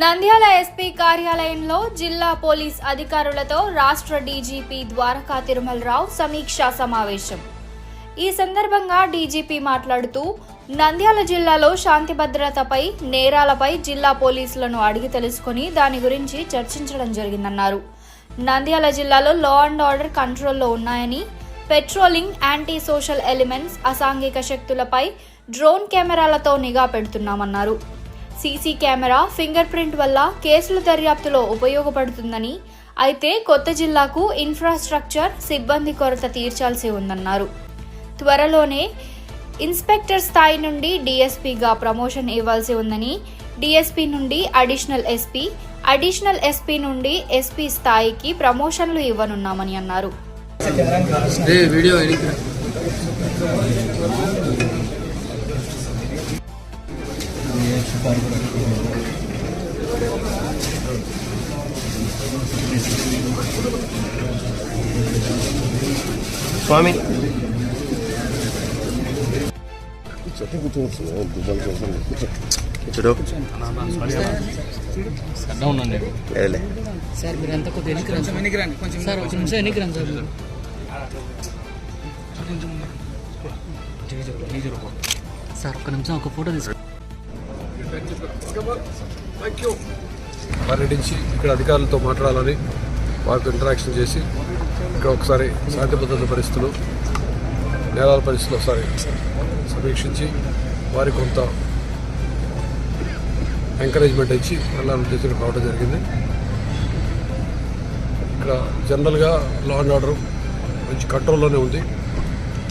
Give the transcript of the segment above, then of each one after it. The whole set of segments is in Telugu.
నంద్యాల ఎస్పీ కార్యాలయంలో జిల్లా పోలీస్ అధికారులతో రాష్ట్ర డీజీపీ ద్వారకా తిరుమలరావు సమీక్షా సమావేశం. ఈ సందర్భంగా డీజీపీ మాట్లాడుతూ నంద్యాల జిల్లాలో శాంతి భద్రతపై నేరాలపై జిల్లా పోలీసులను అడిగి తెలుసుకుని దాని గురించి చర్చించడం జరిగిందన్నారు. నంద్యాల జిల్లాలో లా అండ్ ఆర్డర్ కంట్రోల్లో ఉన్నాయని పెట్రోలింగ్ యాంటీ సోషల్ ఎలిమెంట్స్ అసాంఘిక శక్తులపై డ్రోన్ కెమెరాలతో నిఘా పెడుతున్నామన్నారు. సీసీ కెమెరా ఫింగర్ ప్రింట్ వల్ల కేసుల దర్యాప్తులో ఉపయోగపడుతుందని అయితే కొత్త జిల్లాకు ఇన్ఫ్రాస్ట్రక్చర్ సిబ్బంది కొరత తీర్చాల్సి ఉందన్నారు. త్వరలోనే ఇన్స్పెక్టర్ స్థాయి నుండి డీఎస్పీగా ప్రమోషన్ ఇవ్వాల్సి ఉందని డీఎస్పీ నుండి అడిషనల్ ఎస్పీ అడిషనల్ ఎస్పీ నుండి ఎస్పీ స్థాయికి ప్రమోషన్లు ఇవ్వనున్నామని అన్నారు. స్వామి. లేదులే సార్ మీరు ఎంత కొద్దిగా ఎన్నికి రండి ఎన్నికి రండి కొంచెం సార్ ఒక నిమిషం ఎన్నికి రండి సార్ మీరు సార్ ఒక్క నిమిషం ఒక ఫోటో తీసుకో పర్యటించి ఇక్కడ అధికారులతో మాట్లాడాలని వారితో ఇంటరాక్షన్ చేసి ఇక్కడ ఒకసారి శాంతి భద్రత పరిస్థితులు నేరాల పరిస్థితులు ఒకసారి సమీక్షించి వారి కొంత ఎంకరేజ్మెంట్ ఇచ్చి వెళ్ళాలని ఉద్దేశం రావడం జరిగింది. ఇక్కడ జనరల్గా లా అండ్ ఆర్డర్ మంచి కంట్రోల్లోనే ఉంది.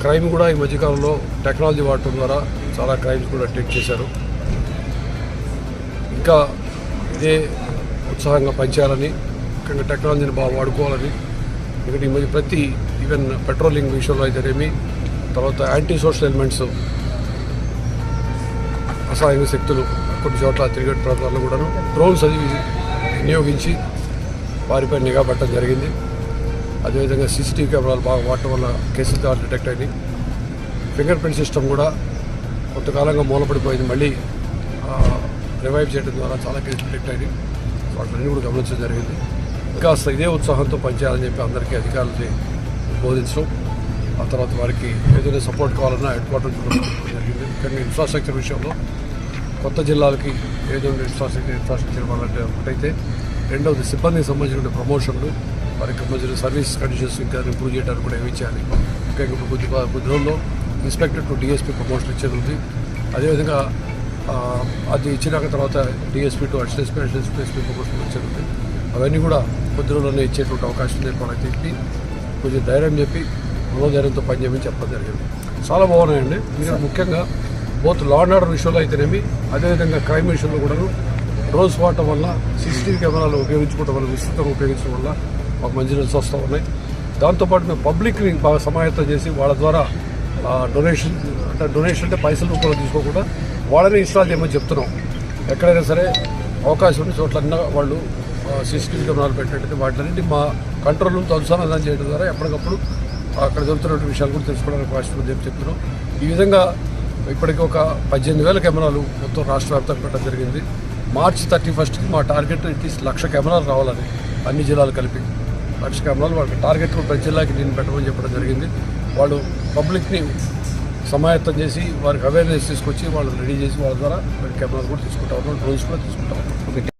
క్రైమ్ కూడా ఈ మధ్యకాలంలో టెక్నాలజీ వాడటం ద్వారా చాలా క్రైమ్స్ కూడా టేక్ చేశారు. ఇంకా ఇదే ఉత్సాహంగా పనిచేయాలని ముఖ్యంగా టెక్నాలజీని బాగా వాడుకోవాలని ఇక్కడ ఈ మధ్య ప్రతి ఈవెన్ పెట్రోలింగ్ విషయంలో అయితేనేమి తర్వాత యాంటీ సోషల్ ఎలిమెంట్స్ అసహాయక శక్తులు కొన్ని చోట్ల తిరిగేట్ ప్రాంతాల్లో కూడాను డ్రోన్స్ అది వినియోగించి వారిపై నిఘా పెట్టడం జరిగింది. అదేవిధంగా సీసీటీవీ కెమెరాలు బాగా వాడటం వల్ల కేసులు ద్వారా డిటెక్ట్ అయింది ఫింగర్ ప్రింట్ సిస్టమ్ కూడా కొంతకాలంగా మూలపడిపోయింది. మళ్ళీ రివైవ్ చేయడం ద్వారా చాలా కేసులు డిటెక్ట్ వాటిని కూడా గమనించడం జరిగింది. ఇంకా ఇదే ఉత్సాహంతో పనిచేయాలని చెప్పి అందరికీ అధికారులకి బోధించడం ఆ తర్వాత వారికి ఏదైనా సపోర్ట్ కావాలన్నా హెడ్ క్వార్టర్ జరిగింది. ముఖ్యంగా ఇన్ఫ్రాస్ట్రక్చర్ విషయంలో కొత్త జిల్లాలకి ఏదైనా ఇన్ఫ్రాస్ట్రక్చర్ ఇన్ఫ్రాస్ట్రక్చర్ ఇవ్వాలంటే ఒకటైతే రెండవది సిబ్బందికి సంబంధించిన ప్రమోషన్లు వారికి సంబంధించిన సర్వీస్ కండిషన్స్ ఇంకా ఇంప్రూవ్ చేయడానికి కూడా ఏమి చేయాలి ముఖ్యంగా ఇప్పుడు కొద్ది కొద్ది రోజుల్లో ఇన్స్పెక్టర్ టు డిఎస్పీ ప్రమోషన్ ఇచ్చేది ఉంది. అదేవిధంగా అది ఇచ్చినాక తర్వాత DSP to additional SP additional SP SP promotion అవన్నీ కూడా కొద్ది రోజుల్లోనే ఇచ్చేటువంటి అవకాశం లేకుండా మనకి చెప్పి కొంచెం ధైర్యం చెప్పి మనోధైర్యంతో పనిచేయమని చెప్పడం జరిగింది. చాలా బాగున్నాయండి. మీరు ముఖ్యంగా బోత్ లా అండ్ ఆర్డర్ విషయంలో అయితేనేమి అదేవిధంగా క్రైమ్ విషయంలో కూడాను డ్రోన్స్ వాడటం వల్ల సీసీటీవీ కెమెరాలు ఉపయోగించుకోవడం వల్ల విస్తృతంగా ఉపయోగించడం వల్ల మాకు మంచి రిజల్ట్స్ వస్తూ ఉన్నాయి. దాంతోపాటు మేము పబ్లిక్ని బాగా సమాయత్తం చేసి వాళ్ళ ద్వారా డొనేషన్ అంటే డొనేషన్ అంటే పైసలు రూపంలో తీసుకోకుండా వాళ్ళని ఇన్స్టాల్ చేయమని చెప్తున్నాం. ఎక్కడైనా సరే అవకాశం ఉన్న చోట్లన్నా వాళ్ళు సీసీటీవీ కెమెరాలు పెట్టినట్టు వాటిని మా కంట్రోల్ రూమ్తో అనుసంధానం చేయడం ద్వారా ఎప్పటికప్పుడు అక్కడ జరుగుతున్నటువంటి విషయాలు కూడా తెలుసుకోవడానికి అవకాశం ఉందని చెప్పి చెప్తున్నాం. ఈ విధంగా ఇప్పటికి ఒక పద్దెనిమిది వేల కెమెరాలు మొత్తం రాష్ట్ర వ్యాప్తంగా పెట్టడం జరిగింది. మార్చి థర్టీ ఫస్ట్కి మా టార్గెట్ అట్లీస్ట్ లక్ష కెమెరాలు రావాలని అన్ని జిల్లాలు కలిపి. లక్ష కెమెరాలు వాళ్ళకి టార్గెట్ కూడా ప్రతి జిల్లాకి నేను పెట్టమని చెప్పడం జరిగింది. వాళ్ళు పబ్లిక్ని సమాయత్తం చేసి వారికి అవేర్నెస్ తీసుకొచ్చి వాళ్ళు రెడీ చేసి వాళ్ళ ద్వారా కెమెరాలు కూడా తీసుకుంటా ఉన్నాం డ్రోన్స్ కూడా తీసుకుంటా ఉన్నాం